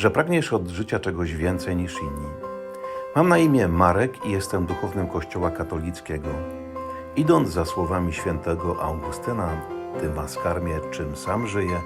że pragniesz od życia czegoś więcej niż inni. Mam na imię Marek i jestem duchownym Kościoła katolickiego. Idąc za słowami świętego Augustyna, tym was karmię, czym sam żyję,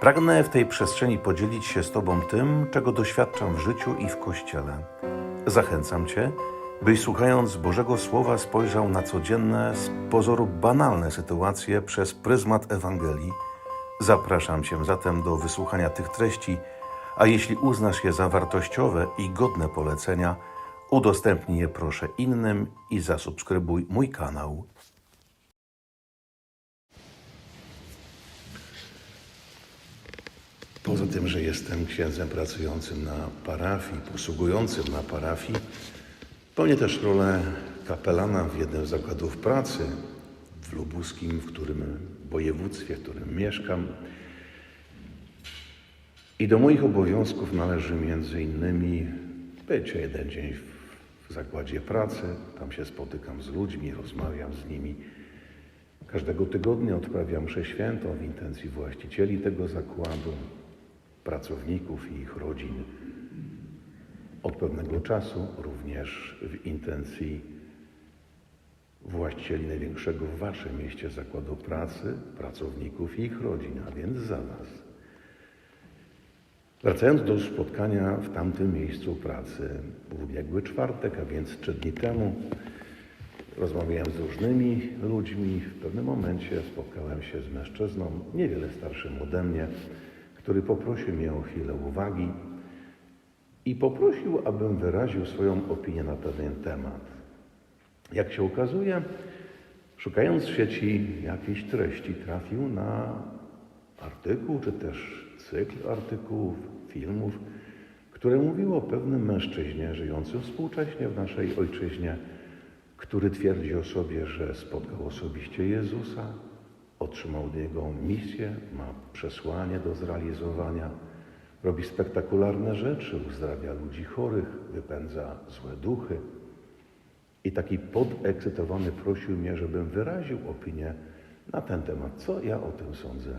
pragnę w tej przestrzeni podzielić się z Tobą tym, czego doświadczam w życiu i w Kościele. Zachęcam Cię, byś słuchając Bożego Słowa spojrzał na codzienne, z pozoru banalne sytuacje przez pryzmat Ewangelii. Zapraszam Cię zatem do wysłuchania tych treści, a jeśli uznasz je za wartościowe i godne polecenia, udostępnij je proszę innym i zasubskrybuj mój kanał. Poza tym, że jestem księdzem pracującym na parafii, posługującym na parafii, pełnię też rolę kapelana w jednym z zakładów pracy w lubuskim, w którym województwie, w którym mieszkam. I do moich obowiązków należy między innymi bycie jeden dzień w zakładzie pracy, tam się spotykam z ludźmi, rozmawiam z nimi. Każdego tygodnia odprawiam mszę świętą w intencji właścicieli tego zakładu, pracowników i ich rodzin. Od pewnego czasu również w intencji właścicieli największego w Waszym mieście zakładu pracy, pracowników i ich rodzin, a więc za Was. Wracając do spotkania w tamtym miejscu pracy, w ubiegły czwartek, a więc trzy dni temu, rozmawiałem z różnymi ludźmi. W pewnym momencie spotkałem się z mężczyzną, niewiele starszym ode mnie, który poprosił mnie o chwilę uwagi i poprosił, abym wyraził swoją opinię na pewien temat. Jak się okazuje, szukając w sieci jakiejś treści, trafił na artykuł, czy też cykl artykułów, filmów, które mówiły o pewnym mężczyźnie żyjącym współcześnie w naszej ojczyźnie, który twierdzi o sobie, że spotkał osobiście Jezusa, otrzymał od Niego misję, ma przesłanie do zrealizowania, robi spektakularne rzeczy, uzdrawia ludzi chorych, wypędza złe duchy. I taki podekscytowany prosił mnie, żebym wyraził opinię na ten temat, co ja o tym sądzę.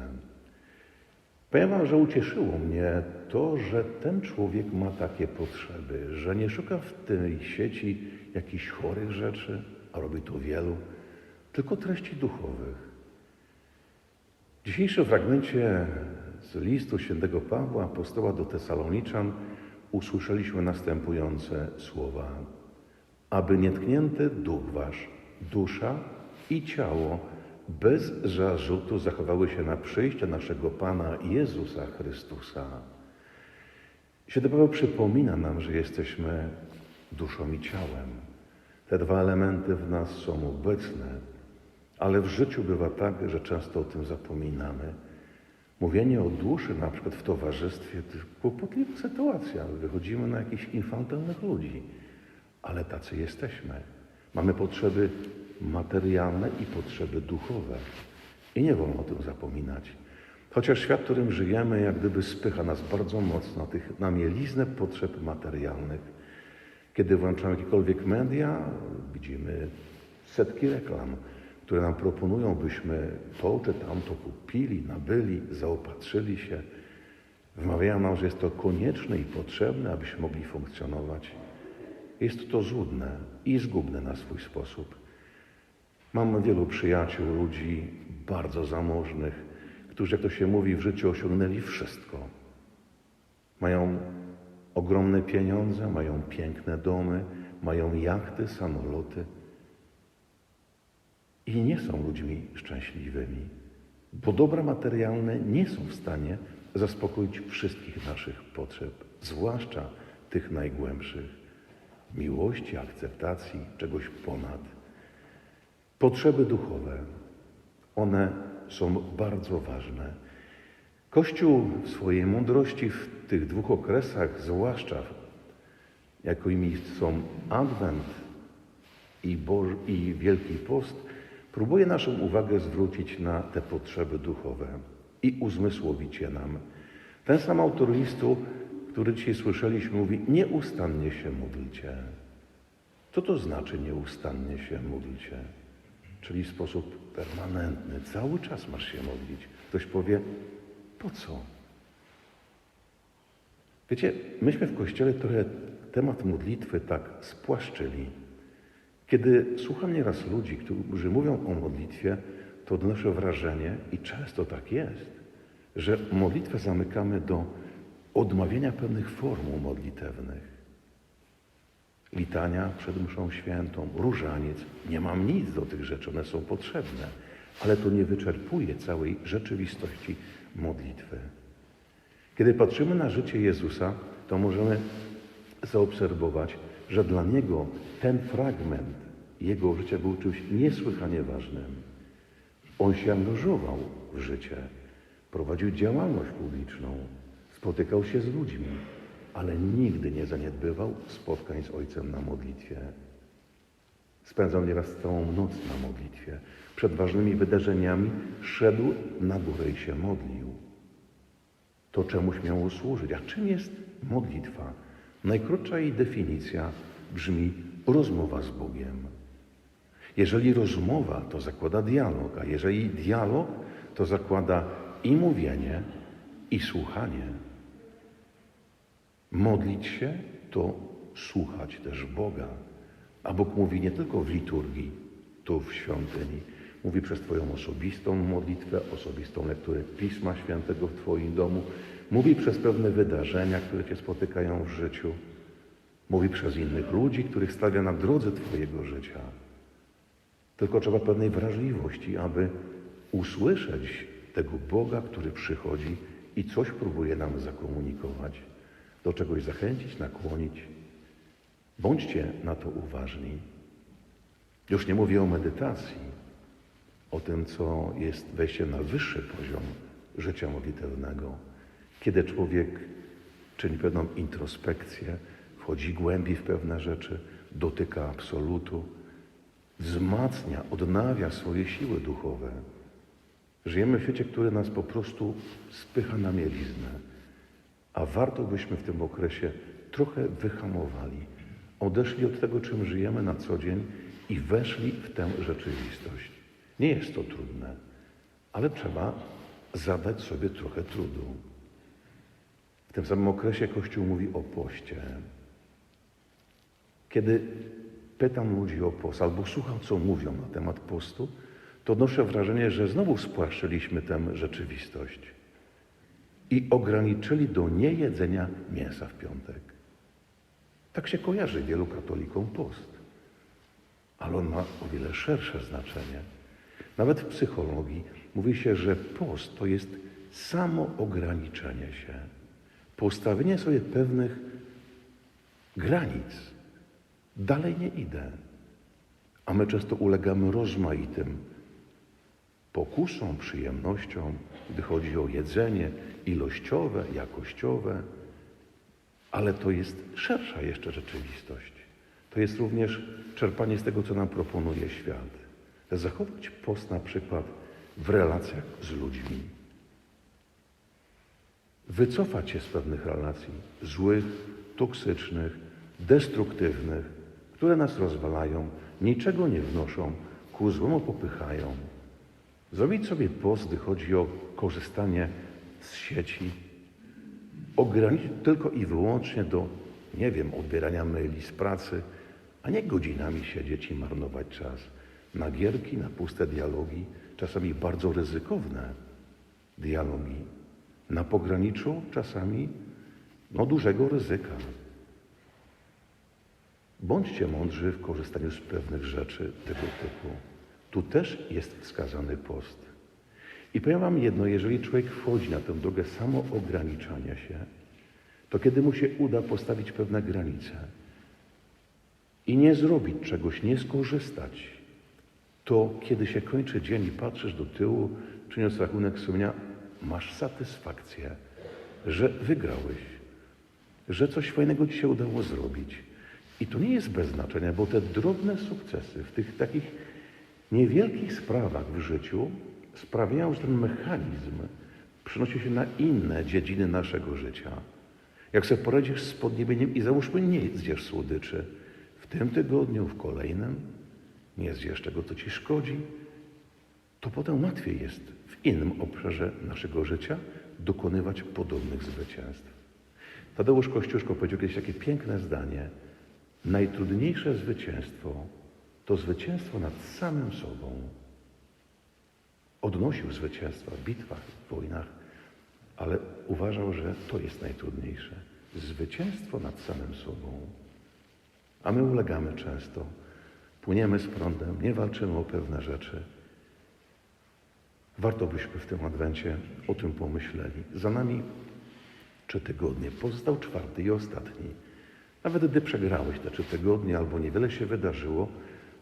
Powiem Wam, że ucieszyło mnie to, że ten człowiek ma takie potrzeby, że nie szuka w tej sieci jakichś chorych rzeczy, a robi to wielu, tylko treści duchowych. W dzisiejszym fragmencie z listu świętego Pawła, apostoła do Tesaloniczan, usłyszeliśmy następujące słowa. Aby nietknięty duch wasz, dusza i ciało bez zarzutu zachowały się na przyjście naszego Pana Jezusa Chrystusa. Święty Paweł przypomina nam, że jesteśmy duszą i ciałem. Te dwa elementy w nas są obecne, ale w życiu bywa tak, że często o tym zapominamy. Mówienie o duszy, na przykład w towarzystwie, to kłopotliwa sytuacja. Wychodzimy na jakichś infantylnych ludzi, ale tacy jesteśmy. Mamy potrzeby materialne i potrzeby duchowe. I nie wolno o tym zapominać. Chociaż świat, w którym żyjemy, jak gdyby spycha nas bardzo mocno tych, na mieliznę potrzeb materialnych. Kiedy włączamy jakiekolwiek media, widzimy setki reklam, które nam proponują, byśmy to czy tamto kupili, nabyli, zaopatrzyli się. Wmawiają nam, że jest to konieczne i potrzebne, abyśmy mogli funkcjonować. Jest to złudne i zgubne na swój sposób. Mam wielu przyjaciół, ludzi bardzo zamożnych, którzy, jak to się mówi, w życiu osiągnęli wszystko. Mają ogromne pieniądze, mają piękne domy, mają jachty, samoloty i nie są ludźmi szczęśliwymi, bo dobra materialne nie są w stanie zaspokoić wszystkich naszych potrzeb, zwłaszcza tych najgłębszych miłości, akceptacji, czegoś ponad. Potrzeby duchowe, one są bardzo ważne. Kościół w swojej mądrości w tych dwóch okresach, zwłaszcza jakimi są Adwent i, Boż- i Wielki Post, próbuje naszą uwagę zwrócić na te potrzeby duchowe i uzmysłowić je nam. Ten sam autor listu, który dzisiaj słyszeliśmy, mówi: Nieustannie się módlcie. Co to znaczy nieustannie się módlcie? Czyli w sposób permanentny, cały czas masz się modlić. Ktoś powie, po co? Wiecie, myśmy w Kościele trochę temat modlitwy tak spłaszczyli. Kiedy słucham nieraz ludzi, którzy mówią o modlitwie, to odnoszę wrażenie, i często tak jest, że modlitwę zamykamy do odmawiania pewnych formuł modlitewnych. Litania przed mszą świętą, różaniec. Nie mam nic do tych rzeczy, one są potrzebne, ale to nie wyczerpuje całej rzeczywistości modlitwy. Kiedy patrzymy na życie Jezusa, to możemy zaobserwować, że dla Niego ten fragment Jego życia był czymś niesłychanie ważnym. On się angażował w życie, prowadził działalność publiczną, spotykał się z ludźmi, ale nigdy nie zaniedbywał spotkań z Ojcem na modlitwie. Spędzał nieraz całą noc na modlitwie. Przed ważnymi wydarzeniami szedł na górę i się modlił. To czemuś miało służyć. A czym jest modlitwa? Najkrótsza jej definicja brzmi rozmowa z Bogiem. Jeżeli rozmowa, to zakłada dialog, a jeżeli dialog, to zakłada i mówienie, i słuchanie. Modlić się to słuchać też Boga. A Bóg mówi nie tylko w liturgii, tu w świątyni. Mówi przez Twoją osobistą modlitwę, osobistą lekturę Pisma Świętego w Twoim domu. Mówi przez pewne wydarzenia, które Cię spotykają w życiu. Mówi przez innych ludzi, których stawia na drodze Twojego życia. Tylko trzeba pewnej wrażliwości, aby usłyszeć tego Boga, który przychodzi i coś próbuje nam zakomunikować, do czegoś zachęcić, nakłonić. Bądźcie na to uważni. Już nie mówię o medytacji, o tym, co jest wejście na wyższy poziom życia modlitewnego, kiedy człowiek czyni pewną introspekcję, wchodzi głębiej w pewne rzeczy, dotyka absolutu, wzmacnia, odnawia swoje siły duchowe. Żyjemy w świecie, który nas po prostu spycha na mieliznę, a warto byśmy w tym okresie trochę wyhamowali, odeszli od tego, czym żyjemy na co dzień i weszli w tę rzeczywistość. Nie jest to trudne, ale trzeba zadać sobie trochę trudu. W tym samym okresie Kościół mówi o poście. Kiedy pytam ludzi o post albo słucham, co mówią na temat postu, to odnoszę wrażenie, że znowu spłaszczyliśmy tę rzeczywistość i ograniczyli do niejedzenia mięsa w piątek. Tak się kojarzy wielu katolikom post, ale on ma o wiele szersze znaczenie. Nawet w psychologii mówi się, że post to jest samo ograniczenie się, postawienie sobie pewnych granic. Dalej nie idę. A my często ulegamy rozmaitym pokusom, przyjemnościom, gdy chodzi o jedzenie ilościowe, jakościowe, ale to jest szersza jeszcze rzeczywistość. To jest również czerpanie z tego, co nam proponuje świat. Zachować post na przykład w relacjach z ludźmi. Wycofać się z pewnych relacji złych, toksycznych, destruktywnych, które nas rozwalają, niczego nie wnoszą, ku złemu popychają. Zrobić sobie post, gdy chodzi o korzystanie z sieci, ograniczyć tylko i wyłącznie do, nie wiem, odbierania maili z pracy, a nie godzinami siedzieć i marnować czas na gierki, na puste dialogi, czasami bardzo ryzykowne dialogi, na pograniczu czasami no, dużego ryzyka. Bądźcie mądrzy w korzystaniu z pewnych rzeczy tego typu. Tu też jest wskazany post. I powiem Wam jedno, jeżeli człowiek wchodzi na tę drogę samoograniczania się, to kiedy mu się uda postawić pewne granice i nie zrobić czegoś, nie skorzystać, to kiedy się kończy dzień i patrzysz do tyłu, czyniąc rachunek sumienia, masz satysfakcję, że wygrałeś, że coś fajnego ci się udało zrobić. I to nie jest bez znaczenia, bo te drobne sukcesy w tych takich niewielkich sprawach w życiu sprawiają, że ten mechanizm przenosi się na inne dziedziny naszego życia. Jak sobie poradzisz z podniebieniem i załóżmy nie zjesz słodyczy, w tym tygodniu, w kolejnym, nie zjesz tego, co ci szkodzi, to potem łatwiej jest w innym obszarze naszego życia dokonywać podobnych zwycięstw. Tadeusz Kościuszko powiedział kiedyś takie piękne zdanie. Najtrudniejsze zwycięstwo to zwycięstwo nad samym sobą. Odnosił zwycięstwa w bitwach, w wojnach, ale uważał, że to jest najtrudniejsze. Zwycięstwo nad samym sobą. A my ulegamy często. Płyniemy z prądem, nie walczymy o pewne rzeczy. Warto byśmy w tym adwencie o tym pomyśleli. Za nami trzy tygodnie. Pozostał czwarty i ostatni. Nawet gdy przegrałeś te trzy tygodnie albo niewiele się wydarzyło,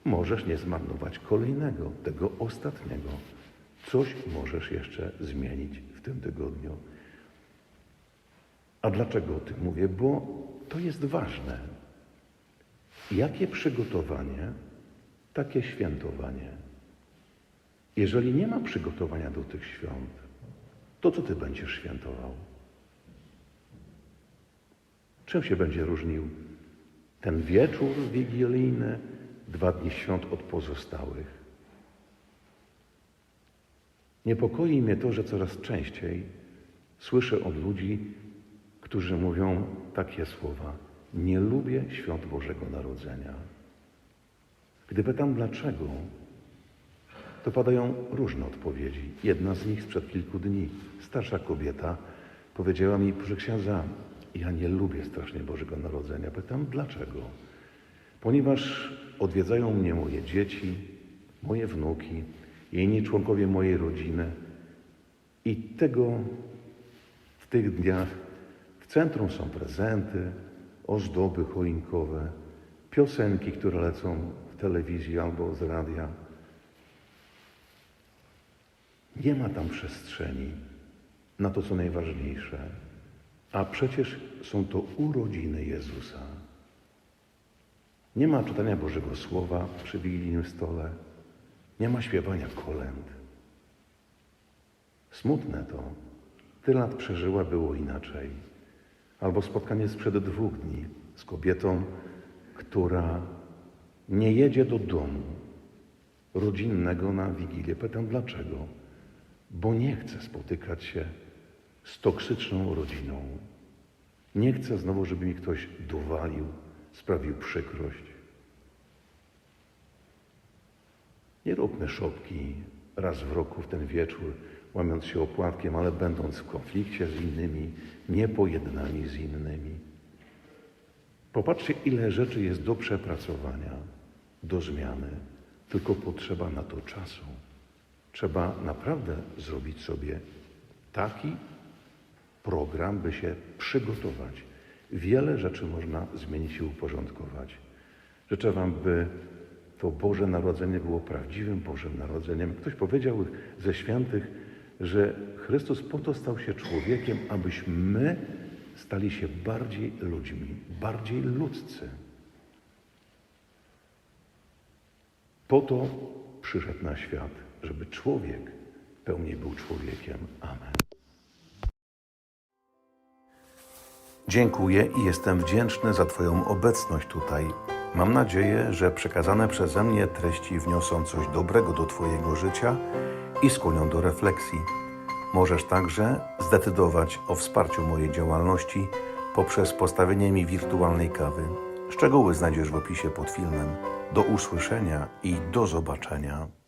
możesz nie zmarnować kolejnego, tego ostatniego. Coś możesz jeszcze zmienić w tym tygodniu. A dlaczego o tym mówię? Bo to jest ważne. Jakie przygotowanie, takie świętowanie. Jeżeli nie ma przygotowania do tych świąt, to co ty będziesz świętował? Czym się będzie różnił ten wieczór wigilijny, dwa dni świąt od pozostałych? Niepokoi mnie to, że coraz częściej słyszę od ludzi, którzy mówią takie słowa: Nie lubię świąt Bożego Narodzenia. Gdy pytam dlaczego, to padają różne odpowiedzi. Jedna z nich sprzed kilku dni, starsza kobieta, powiedziała mi, proszę księdza, ja nie lubię strasznie Bożego Narodzenia. Pytam, dlaczego? Ponieważ odwiedzają mnie moje dzieci, moje wnuki, inni członkowie mojej rodziny i tego w tych dniach w centrum są prezenty, ozdoby choinkowe, piosenki, które lecą w telewizji albo z radia. Nie ma tam przestrzeni na to, co najważniejsze. A przecież są to urodziny Jezusa. Nie ma czytania Bożego Słowa przy wigilijnym stole. Nie ma śpiewania kolęd. Smutne to. Tyle lat przeżyła, było inaczej. Albo spotkanie sprzed dwóch dni z kobietą, która nie jedzie do domu rodzinnego na Wigilię. Pytam dlaczego? Bo nie chce spotykać się z toksyczną rodziną. Nie chcę znowu, żeby mi ktoś dowalił, sprawił przykrość. Nie róbmy szopki raz w roku w ten wieczór, łamiąc się opłatkiem, ale będąc w konflikcie z innymi, niepojednani z innymi. Popatrzcie, ile rzeczy jest do przepracowania, do zmiany, tylko potrzeba na to czasu. Trzeba naprawdę zrobić sobie taki program, by się przygotować. Wiele rzeczy można zmienić i uporządkować. Życzę Wam, by to Boże Narodzenie było prawdziwym Bożym Narodzeniem. Ktoś powiedział ze świętych, że Chrystus po to stał się człowiekiem, abyśmy my stali się bardziej ludźmi, bardziej ludzcy. Po to przyszedł na świat, żeby człowiek pełniej był człowiekiem. Amen. Dziękuję i jestem wdzięczny za Twoją obecność tutaj. Mam nadzieję, że przekazane przeze mnie treści wniosą coś dobrego do Twojego życia i skłonią do refleksji. Możesz także zdecydować o wsparciu mojej działalności poprzez postawienie mi wirtualnej kawy. Szczegóły znajdziesz w opisie pod filmem. Do usłyszenia i do zobaczenia.